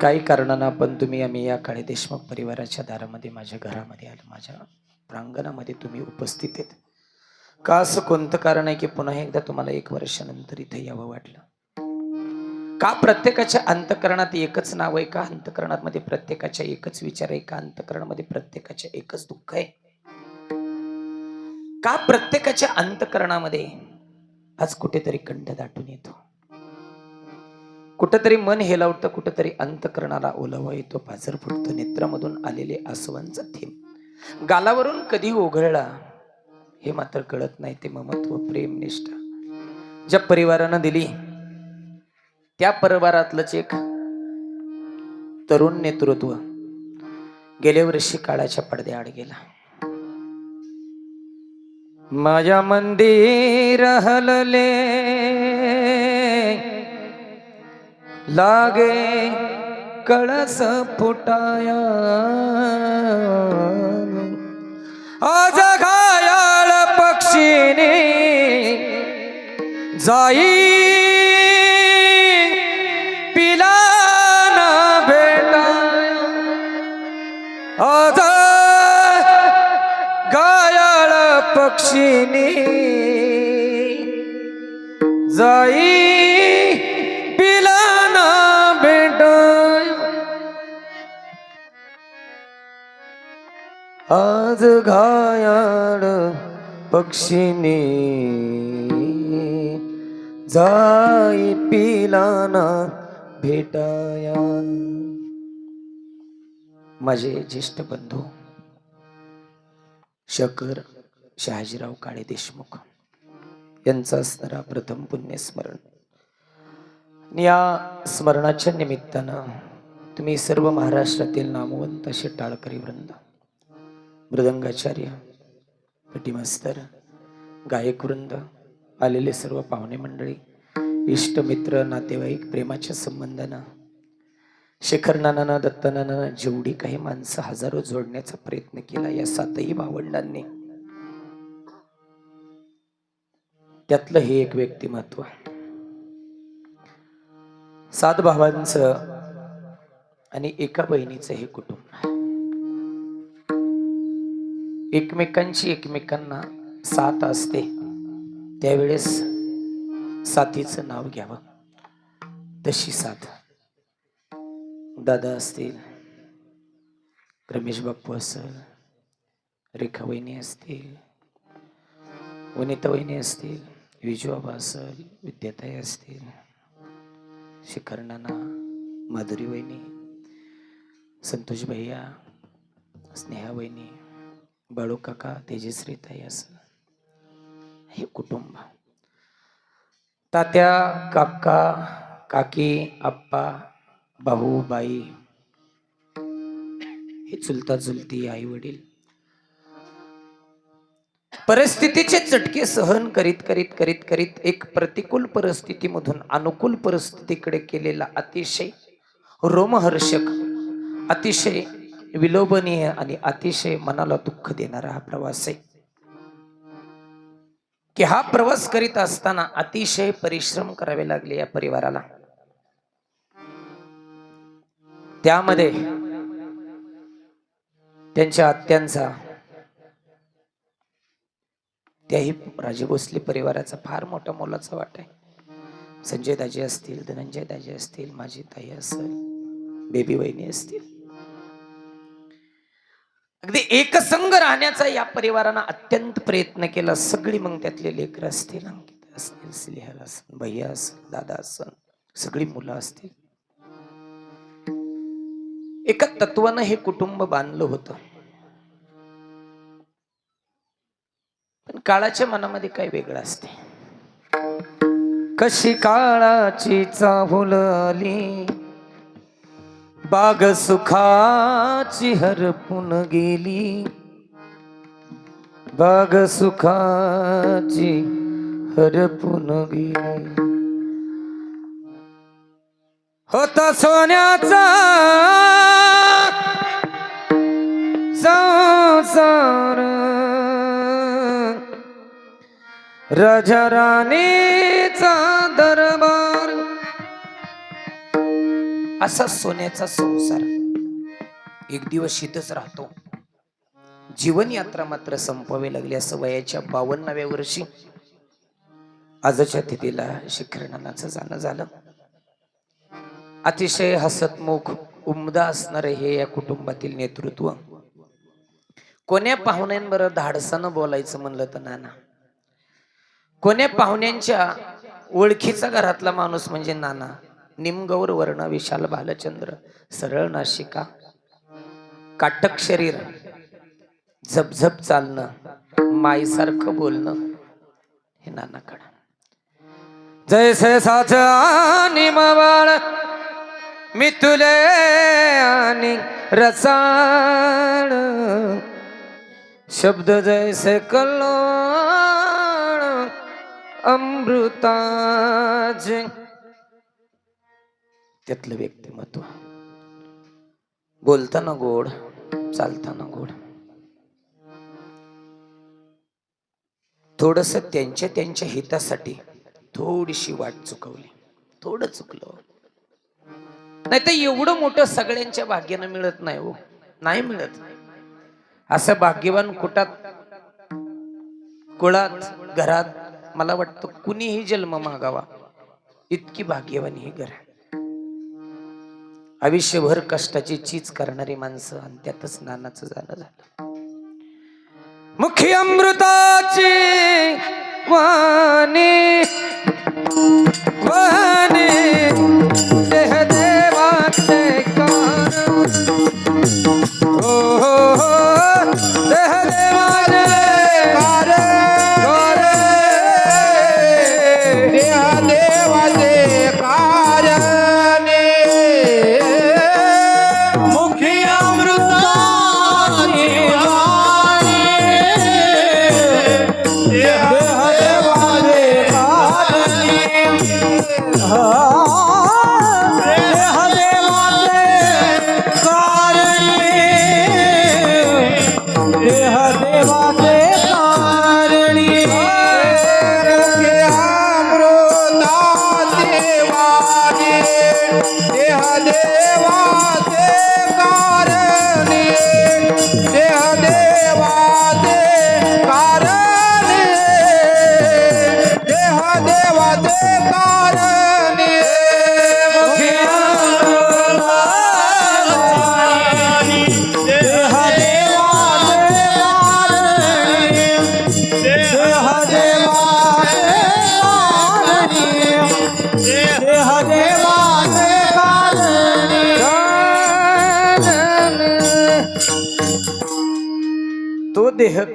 काही कारणानं पण तुम्ही आम्ही या काळे देशमुख परिवाराच्या दारामध्ये माझ्या घरामध्ये आलो माझ्या प्रांगणामध्ये तुम्ही उपस्थित आहेत. का असं कोणतं कारण आहे की पुन्हा एकदा तुम्हाला एक वर्षानंतर इथे यावं वाटलं? का प्रत्येकाच्या अंतकरणात एकच नाव आहे? का अंतकरणामध्ये प्रत्येकाच्या एकच विचार आहे? का अंतकरणामध्ये प्रत्येकाच्या एकच दुःख आहे? का प्रत्येकाच्या अंतकरणामध्ये आज कुठेतरी कंठ दाटून येतो? कुठंतरी मन हेलावतं कुठंतरी अंतकरणाला ओलावा येतो. पाझर फुटतो नेत्रामधून आलेले आसवांचा थेंब गालावरून कधी ओघळला हे मात्र कळत नाही. ते ममत्व प्रेम निष्ठा. ज्या परिवारानं दिली त्या परिवारातलंच एक तरुण नेतृत्व गेल्या वर्षी काळाच्या पडद्याआड गेला. माझ्या मंदिर हलले लागे कळस फुटाया. आज घायाळ पक्षीने जाई पिलाना भेटाया. आज गायाळ पक्षीने जाई आज घायाळ पक्षीने. जाई पिलाना भेटाया. माझे ज्येष्ठ बंधू शकर शहाजीराव काळे देशमुख यांचा असणारा प्रथम पुण्यस्मरण. या स्मरणाच्या निमित्तानं तुम्ही सर्व महाराष्ट्रातील नामवंत असे टाळकरी वृंद मृदंगाचार्य पटीमास्तर गायक वृंद आलेले सर्व पाहुणे मंडळी इष्ट मित्र नातेवाईक प्रेमाच्या संबंधानं शेखर नानानं दत्त जेवढी काही माणसं हजारो जोडण्याचा प्रयत्न केला या सातही भावंडांनी. त्यातलं हे एक व्यक्तिमत्व सात भावांचं आणि एका बहिणीचं हे कुटुंब एकमेकांची एकमेकांना साथ असते त्यावेळेस साथीचं नाव घ्यावं. तशी साथ. दादा असतील रमेश बाप्पू असेल रेखा वहिनी असतील वनिता वहिनी असतील विजूबाबा असेल विद्याताई असतील शिखर नाना माधुरी वहिनी संतोष भैया स्नेहा वहिनी बाळू काका तेजश्री ताई असं. हे कुटुंब. तात्या काका काकी आप्पा भाऊ बाई. हे चुलता चुलती आई वडील परिस्थितीचे चटके सहन करीत करीत करीत करीत एक प्रतिकूल परिस्थितीमधून अनुकूल परिस्थितीकडे केलेला अतिशय रोमहर्षक अतिशय विलोभनीय आणि अतिशय मनाला दुःख देणारा हा प्रवास आहे. की हा प्रवास करीत असताना अतिशय परिश्रम करावे लागले या परिवाराला. त्यामध्ये त्यांच्या आत्यांचा त्याही राजे भोसले परिवाराचा फार मोठा मोलाचा वाटा आहे. संजय दाजी असतील धनंजय दाजी असतील माझी ताई असेल बेबी वहिनी असतील अगदी एकसंग राहण्याचा या परिवारानं अत्यंत प्रयत्न केला. सगळी मग त्यातले लेकर असतील अंकित असतील स्नेहल असेल भैया असेल दादा असेल सगळी मुलं असतील. एका तत्वानं हे कुटुंब बांधलं होतं. पण काळाच्या मनामध्ये काय वेगळं असते? कशी काळाची चाहुलली बाग सुखाची हरपून गेली. बाग सुखाची हरपून गेली. होता सोन्याचा संसार. राजा राणीचा असा सोन्याचा संसार. एक दिवस शीतच राहतो. जीवनयात्रा मात्र संपवावी लागली. असं वयाच्या बावन्नाव्या वर्षी आजच्या तिथीला शिखरणाचं जाणं झालं. अतिशय हसतमुख उमदा असणारे हे या कुटुंबातील नेतृत्व. कोण्या पाहुण्यांवर धाडसानं बोलायचं म्हणलं तर नाना. कोण्या पाहुण्यांच्या ओळखीचा घरातला माणूस म्हणजे नाना. निमगौर वर्ण विशाल बालचंद्र सरळ नाशिका. काटक शरीर झपझप चालणं माईसारखं बोलणं. हे नानाकडं. जैसे साच आणि मवाळ मी तुले आणि रसाळ. शब्द जैसे कल्लोळ अमृताचे त्यातलं व्यक्तिमत्व. बोलताना गोड चालताना गोड. थोडस त्यांच्या त्यांच्या हितासाठी थोडीशी वाट चुकवली. थोडं चुकलं. नाही तर एवढं मोठं सगळ्यांच्या भाग्यानं मिळत नाही हो. नाही मिळत. असं भाग्यवान कुटात कुळात घरात मला वाटतं कुणीही जन्म मागावा. इतकी भाग्यवान ही घर आयुष्यभर कष्टाची चीज करणारी माणसं आणि त्यातच नानाचं जाणं झालं. मुखी अमृताची वाणी वाणी.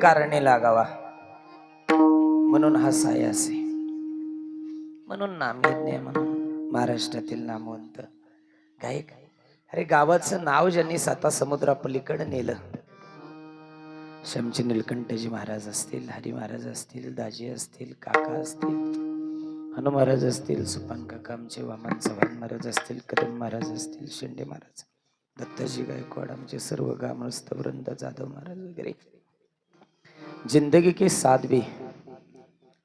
कारणे लागावा. म्हणून हा सायास आहे म्हणून नामयज्ञ म्हणून. महाराष्ट्रातील नामवंत. गायक. अरे गावाचं नाव ज्यांनी साता समुद्रापलीकडे नेलं. श्यामची निलकंठजी महाराज असतील हरी महाराज असतील दाजी असतील काका असतील हनु महाराज असतील सुपान काका आमचे वामन चव्हाण महाराज असतील कदम महाराज असतील शेंडे महाराज दत्ताजी गायकवाड आमचे सर्व गामस्थ वृंद जाधव महाराज वगैरे. जिंदगी के साथ भी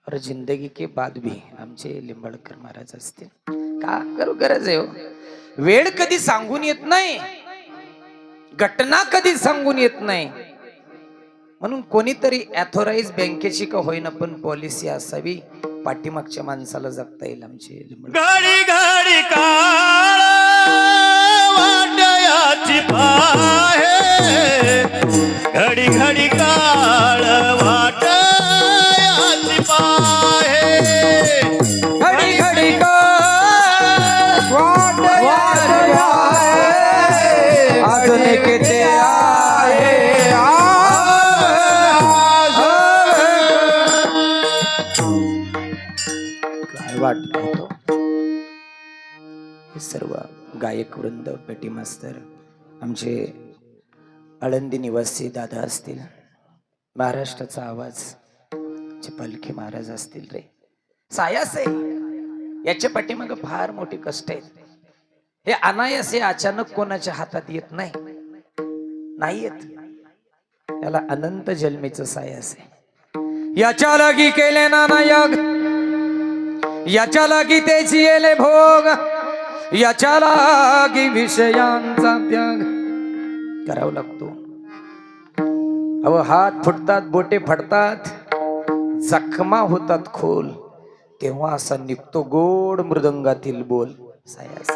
और जिंदगी के बाद भी आमचे लिंबाळकर महाराज असतील. का करू गरज आहे हो? वेळ कधी सांगून येत नाही. घटना कधी सांगून येत नाही. म्हणून कोणीतरी ऍथोराईज बँकेची का होईना पण पॉलिसी असावी पाठीमागच्या माणसाला जगता येईल आमचे घडी घडी का वाटयाची पाहे. घडी घडी काळ वाटयाची पाहे. घडी घडी अजून किती आहे. काय वाटत होतो? हे सर्व गायक वृंद पेटी मास्तर आमचे आळंदी निवासी दादा असतील. महाराष्ट्राचा आवाज. चे पालखी महाराज असतील रे. सायास आहे याच्या पाठीमाग फार मोठी कष्ट आहेत. हे अनायास हे अचानक कोणाच्या हातात येत नाही. नाही येत. याला अनंत जन्मीचं सायास आहे याच्या लागी केले नाना याग. याच्या लागी त्याची येले भोग. याच्या लागी विषयांचा त्याग. करावा लागतो. अहो हात फुटतात बोटे फडतात जखमा होतात खोल. तेव्हा असा निघतो गोड मृदंगातील बोल. सायास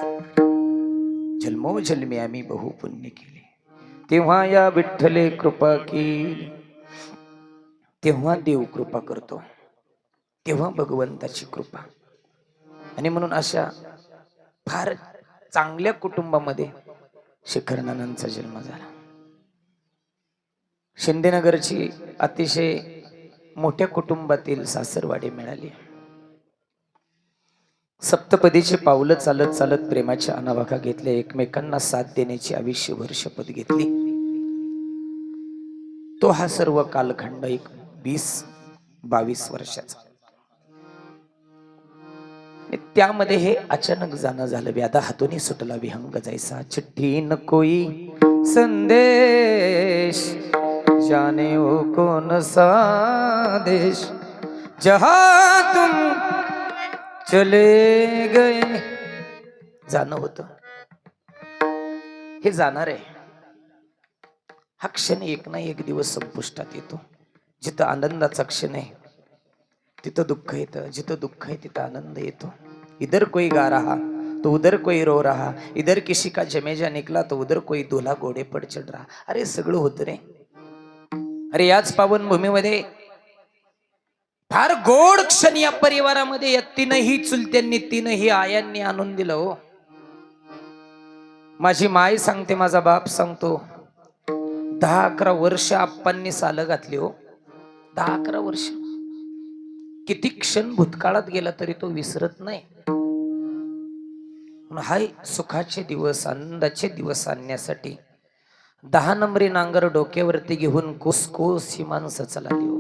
जन्मोजन्मी आम्ही बहु पुण्य केले. तेव्हा या विठ्ठले कृपा केली. तेव्हा देव कृपा करतो. तेव्हा भगवंताची कृपा. आणि म्हणून अशा फार चांगल्या कुटुंबामध्ये शिखरनानांचा जन्म झाला. शिंदेनगरची अतिशय मोठ्या कुटुंबातील सासरवाडी मिळाली. सप्तपदीचे पावलं चालत चालत प्रेमाच्या अनावाखा घेतल्या. एकमेकांना साथ देण्याची आयुष्यभर शपथ घेतली. तो हा सर्व कालखंड एक वीस बावीस वर्षाचा. त्यामध्ये हे अचानक जाणं झालं. व्यादा हातून सुटला. विहंग जायचा. चिठ्ठी नकोई. संदेश. जाने ओ कोण देश जहा तुम चले गए. जाणं होत. हे जाणार आहे. हा क्षण एक ना एक दिवस संपुष्टात येतो. जिथं आनंदाचा क्षण आहे. तिथं दुःख येतं जिथं दुःख आहे तिथं आनंद येतो. इधर कोई गा रहा तो उधर कोई रो रहा. इधर किसी का जमेजा निकला तो उधर कोई दुला घोडे पड चढ रहा. अरे सगळं होतं रे. अरे याच पावन भूमीमध्ये फार गोड क्षण या परिवारामध्ये या तीनही चुलत्यांनी तीनही आयांनी आणून दिलं हो. माझी माय सांगते माझा बाप सांगतो दहा अकरा वर्ष आप्पांनी सालं घातली हो. दहा अकरा वर्ष. किती क्षण भूतकाळात गेला तरी तो विसरत नाही. हाय सुखाचे दिवस आनंदाचे दिवस आणण्यासाठी दहा नंबरी नांगर डोक्यावरती घेऊन कोस कोस ही माणसं चला देऊ हो.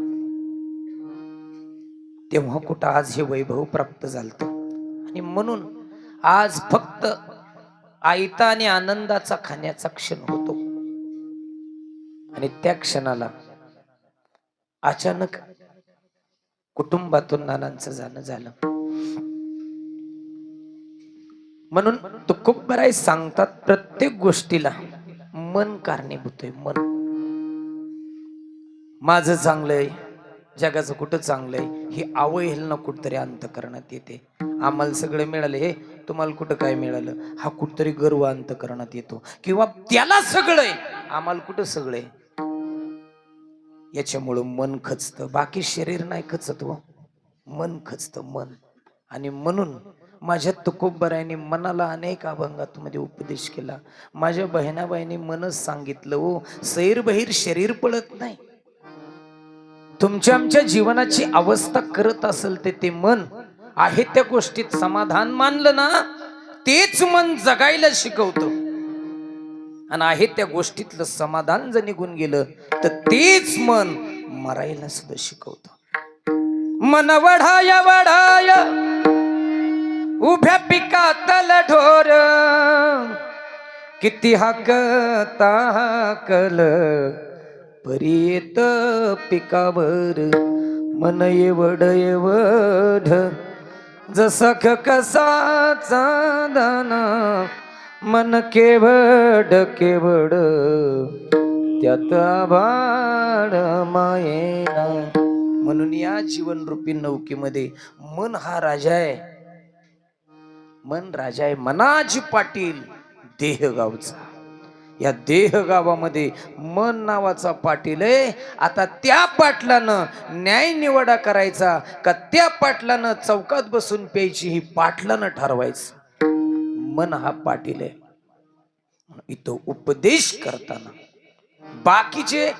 तेव्हा कुठं आज हे वैभव प्राप्त झालत? आणि म्हणून आज फक्त आयता आणि आनंदाचा खाण्याचा क्षण होतो. आणि त्या क्षणाला अचानक कुटुंबातून नानांचं जाणं झालं. म्हणून खूप बराय सांगतात प्रत्येक गोष्टीला मन कारणीभूत आहे मन. माझं चांगलंय जगाचं कुठं चांगलंय ही अवहेलना कुठतरी अंतकरणात येते. आम्हाला सगळं मिळालं हे तुम्हाला कुठं काय मिळालं? हा कुठतरी गर्व अंतकरणात येतो. किंवा त्याला सगळंय आम्हाला कुठं सगळंय याच्यामुळं मन खचतं. बाकी शरीर नाही खचत व मन खचतं मन. आणि म्हणून माझ्या तुकोबरायने मनाला अनेक अभंगातमध्ये उपदेश केला. माझ्या बहिणाबाईंनी मनच सांगितलं हो सैर बहिर शरीर पळत नाही. तुमच्या आमच्या जीवनाची अवस्था करत असेल ते ते मन आहे त्या गोष्टीत समाधान मानलं ना तेच मन जगायला शिकवतं. आणि आहे त्या गोष्टीतलं समाधान जर निघून गेलं तर तेच मन मरायला सुद्धा शिकवतं. मन वढाय वढाय उभ्या पिकातल ढोर किती हाकता हाकल परी येत पिकावर मन एवढ एवढ. जसा ख कसाचा दाना मन केवड केवड त्यात भाड मायेना म्हणून या जीवनरूपी नौकेमध्ये मन हा राजा आहे. मन राजा आहे मनाजी पाटील देहगावचा. या देहगावामध्ये मन नावाचा पाटील आहे. आता त्या पाटलानं न्याय निवडा करायचा का त्या पाटलानं चौकात बसून प्यायची ही पाटलानं ठरवायचं? मन हा पाटील आहे. इथं उपदेश करताना. बाकीचे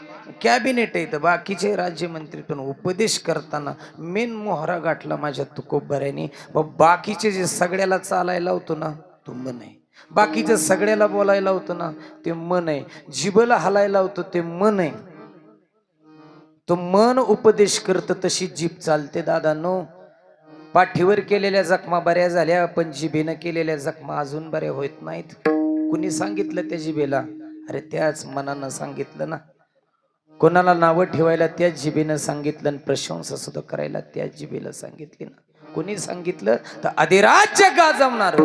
कॅबिनेट आहेत बाकीचे राज्यमंत्री पण उपदेश करताना मेन मोहरा गाठला माझ्या तुकोबऱ्याने. व बाकीचे जे सगळ्याला चालायला होतो ना तो मन आहे. बाकीचं सगळ्याला बोलायला होतं ना ते मन आहे. जिबला हलायला होतं ते मन आहे. तो मन उपदेश करत तशी जीभ चालते दादांनो पाठीवर केलेल्या जखमा बऱ्या झाल्या पण जिभेनं केलेल्या जखमा अजून बऱ्या होत नाहीत. कुणी सांगितलं त्या जिभेला? अरे त्याच मनानं सांगितलं ना. कोणाला नावं ठेवायला त्याच जिभेनं सांगितलं आणि प्रशंसा सुद्धा करायला त्याच जिभेला सांगितली ना. कोणी सांगितलं? तर अधिराज्य गाजवणार.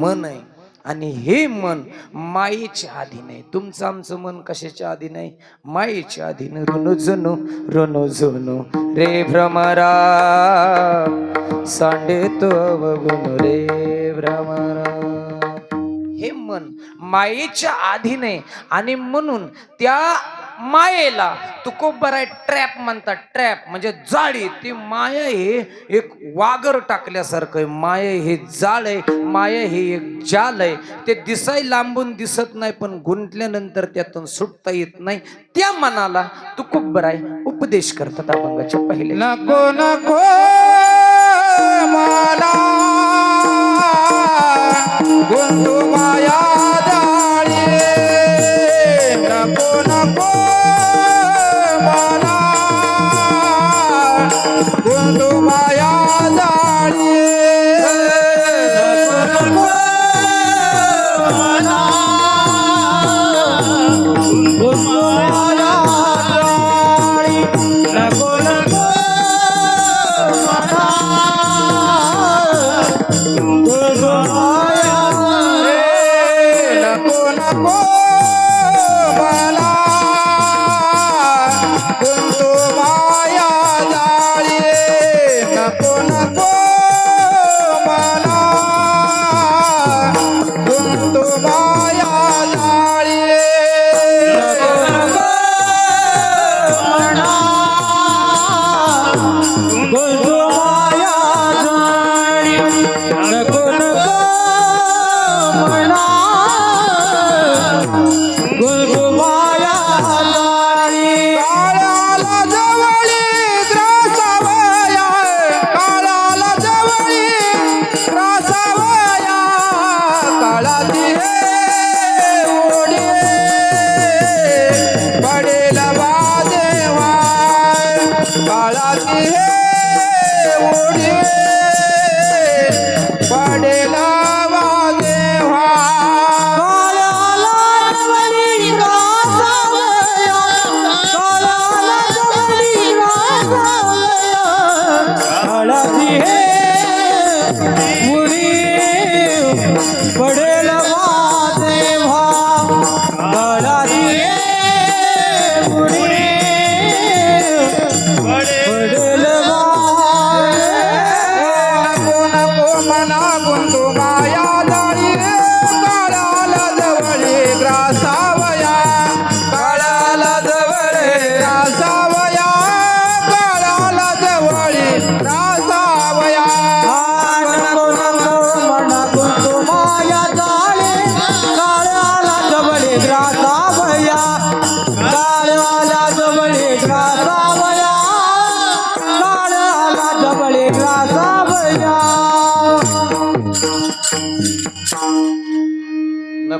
मन आहे आणि हे मन मायेच्या अधीन आहे तुमचं आमचं मन कशाच्या अधीन आहे मायेच्या अधीन ऋणू जणू ऋणू जुनू. रे भ्रमरा सांडे तो अवगुण रे भ्रमरा. हे मन मायेच्या अधीन आहे आणि म्हणून त्या मायेला. आहे. ट्रॅप म्हणतात ट्रॅप. म्हणजे जाळी. ती माया हे एक वागर टाकल्यासारखं आहे. माया हे जाळ आहे. माया हे एक जाल आहे. ते दिसाय लांबून दिसत नाही पण गुंतल्यानंतर त्यातून सुटता येत नाही. त्या मनाला तुकोबराय उपदेश करतात अभंगाच्या पहिले. नको नको मला. गुंतू माया. नको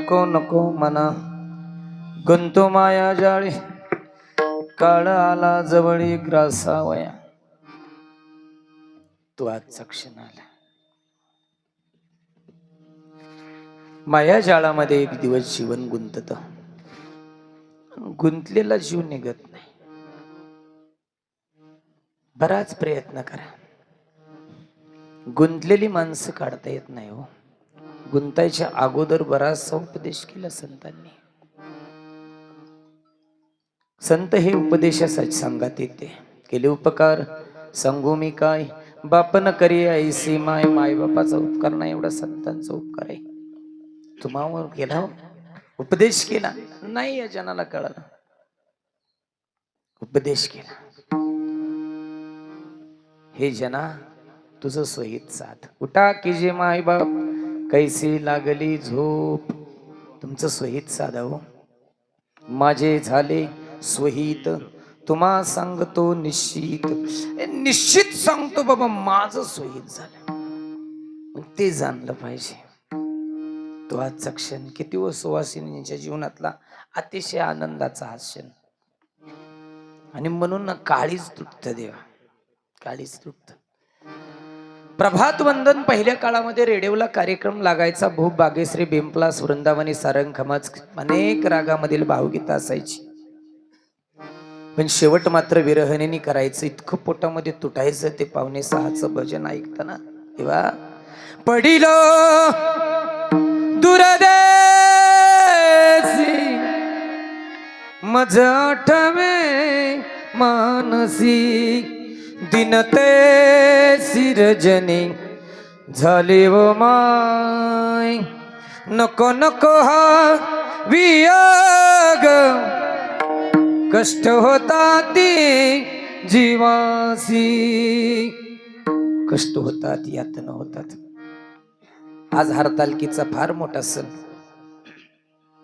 नको नको मना गुंतो माया जाळी काळ आला जवळी ग्रासावया तो आजचा क्षण आला. माया जाळामध्ये एक दिवस जीवन गुंतत. गुंतलेला जीव निघत नाही. बराच प्रयत्न करा. गुंतलेली माणसं काढता येत नाही हो. गुंतायच्या अगोदर बराचसा उपदेश केला संतांनी. संत हे उपदेशासाठी सांगात येते. केले उपकार सांगू मी काय? बापन करी ऐसी माय माय बापाचा उपकार नाही एवढा संतांचा उपकार आहे. तुम्हावर केला हो? उपदेश केला? नाही या जनाला कळलं. उपदेश केला. हे जना तुझं सहित साथ उठा की जे माय बाप कैसी लागली झोप? तुमचं स्वहित साधावं हो. माझे झाले स्वहित तुम्हा सांगतो निश्चित. निश्चित सांगतो बाबा माझं स्वहित झालं. मग ते जाणलं पाहिजे. तो आजचा क्षण किती व सुवासिनीच्या जीवनातला अतिशय आनंदाचा हा क्षण. आणि म्हणून ना काळीच तृप्त देवा. काळीच तृप्त. प्रभात वंदन पहिल्या काळामध्ये रेडिओला कार्यक्रम लागायचा. भूप बागेश्री बिंपलास वृंदावनी सारंग खमाज अनेक रागामधील भावगीत असायची. पण शेवट मात्र विरहणीने करायचं. इतकं पोटामध्ये तुटायचं ते पावणे सहाचं भजन ऐकताना. तेव्हा पडिल दुरदे मज आठवे मानसी दिनते सिरजनी झाली व माय नको नको हा वियोग. कष्ट होता ती जीवासी. कष्ट होतात यातना होतात आज हरतालकीचा फार मोठा सण.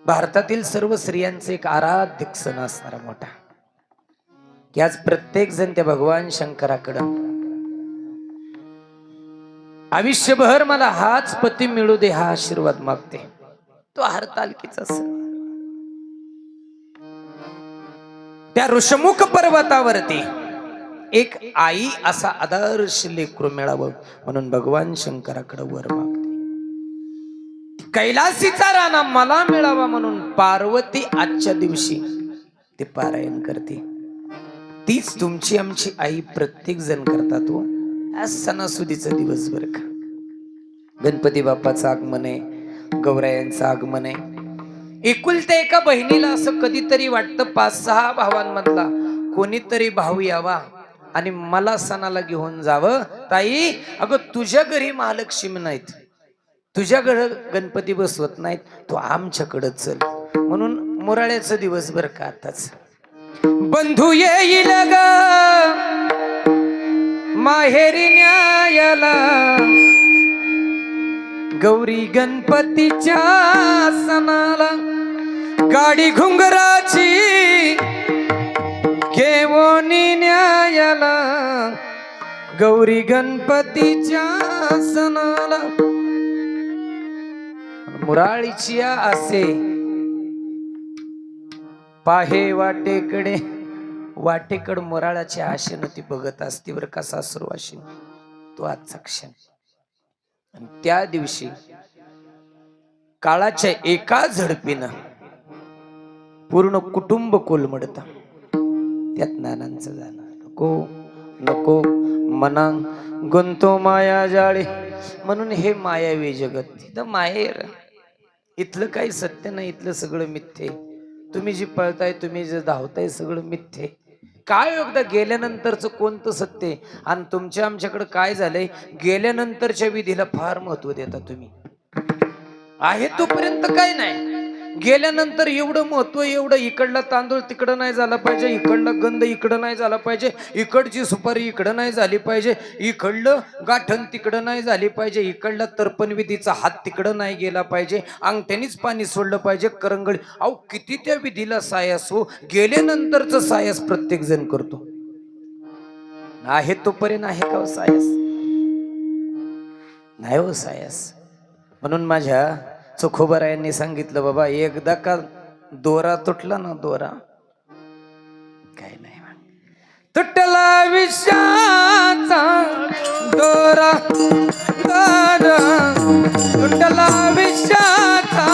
भारतातील सर्व स्त्रियांचे एक आराध्य सण असणारा मोठा. की आज प्रत्येक जण त्या भगवान शंकराकडं. आयुष्यभर मला हाच पती मिळू दे हा आशीर्वाद मागते. तो हरतालकीचा सण. त्या ऋषमुख पर्वतावरती एक आई असा आदर्श लेकरू मिळावं म्हणून भगवान शंकराकडे वर मागते. कैलासीचा राणा मला मिळावा म्हणून पार्वती आजच्या दिवशी ते पारायण करते. तीच तुमची आमची आई प्रत्येक जण करतात हो. आज सणासुदीचा दिवस बर का. गणपती बाप्पाचं आगमन आहे गौरायांचं आगमन आहे. एकुलत्या एका बहिणीला असं कधीतरी वाटतं पाच सहा भावांमधला कोणीतरी भाऊ यावा आणि मला सणाला घेऊन जावं. ताई अगं तुझ्या घरी महालक्ष्मी नाहीत. तुझ्याकडं गणपती बसवत नाहीत. तो आमच्याकडं चल. म्हणून मोराळ्याचा दिवस बर का आताच. बंधू येईल ग. माहेरी न्यायाला. गौरी गणपतीच्या सणाला. गाडी घुंगराची घेऊन न्यायाला. गौरी गणपतीच्या सणाला. मुराळीची असे पाहे वाटेकडे. वाटेकड मुराळाच्या आशेनं ती बघत असतीवर बरं का सासरू तो आजचा क्षण. आणि त्या दिवशी काळाच्या एका झडपीनं पूर्ण कुटुंब कोलमडत. त्यात नानांचं झालं नको नको मना गुंतो माया जाळे. म्हणून हे मायावी जगत. तिथं माहेर इथलं काही सत्य नाही इथलं सगळं मिथ्ये. तुम्ही जी पळताय तुम्ही जे धावताय सगळं मिथ्ये. काय हो एकदा गेल्यानंतरचं कोणतं सत्य आहे? आणि तुमच्या आमच्याकडे काय झालंय? गेल्यानंतरच्या विधीला फार महत्त्व देता तुम्ही. आहे तोपर्यंत काय नाही. गेल्यानंतर एवढं महत्त्व एवढं इकडला तांदूळ तिकडं नाही झाला पाहिजे इकडला गंध इकडं नाही झाला पाहिजे इकडची सुपारी इकडं नाही झाली पाहिजे इकडलं गाठण तिकडं नाही झाली पाहिजे इकडला तर्पणविधीचा हात तिकडं नाही गेला पाहिजे अंगठ्यानीच पाणी सोडलं पाहिजे करंगळी. अहो किती त्या विधीला सायास हो? गेल्यानंतरच सायास प्रत्येक जण करतो. आहे तोपर्यंत आहे का हो सायस सायास? नाही हो सायास. म्हणून माझ्या चोखोबरायांनी सांगितलं बाबा एकदा का दोरा तुटला ना दोरा काय नाही तुटला विषाचा दोरा दोरा तुटला विषाचा